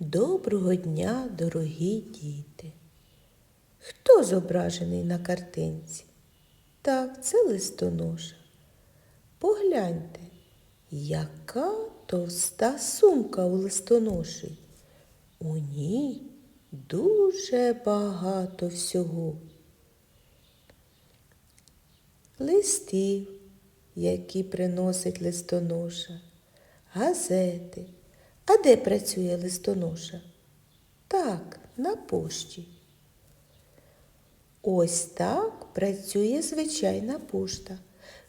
Доброго дня, дорогі діти. Хто зображений на картинці? Так, це листоноша. Погляньте, яка товста сумка у листоноші. У ній дуже багато всього. Листів, які приносить листоноша, газети. А де працює листоноша? Так, на пошті. Ось так працює звичайна пошта.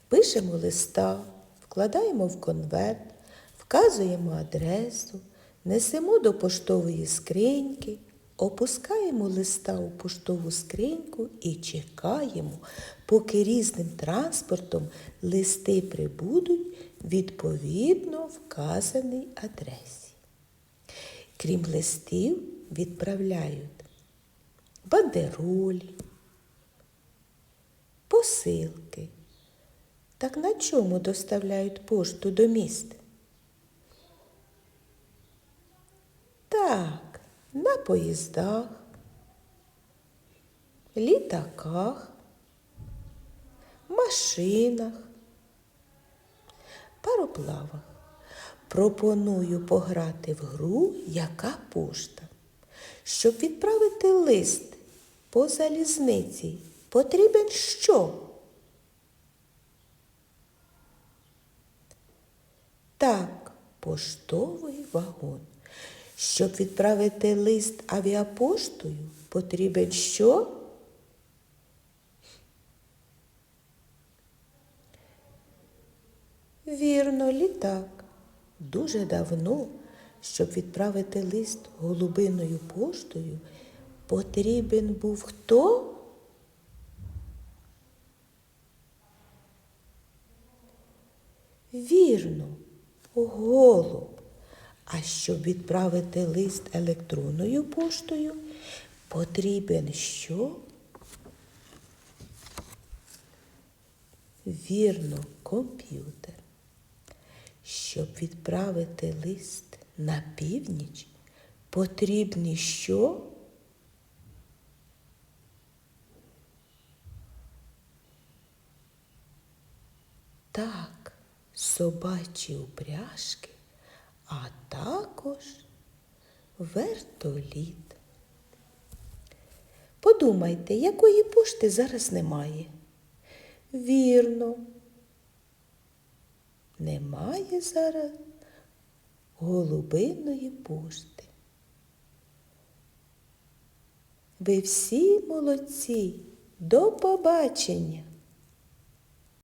Пишемо листа, вкладаємо в конверт, вказуємо адресу, несемо до поштової скриньки, опускаємо листа у поштову скриньку і чекаємо, поки різним транспортом листи прибудуть відповідно вказаній адресі. Крім листів, відправляють бандеролі, посилки. Так на чому доставляють пошту до міст? Так, на поїздах, літаках, машинах, пароплавах. Пропоную пограти в гру Яка пошта. Щоб відправити лист по залізниці, потрібен що? Так, поштовий вагон. Щоб відправити лист авіапоштою, потрібен що? Вірно, літак. Дуже давно, щоб відправити лист голубиною поштою, потрібен був хто? Вірно, голуб. А щоб відправити лист електронною поштою, потрібен що? Вірно, комп'ютер. Щоб відправити лист на північ, потрібні що? Так, собачі упряжки, а також вертоліт. Подумайте, якої пошти зараз немає? Вірно, немає зараз голубиної пошти. Ви всі молодці. До побачення!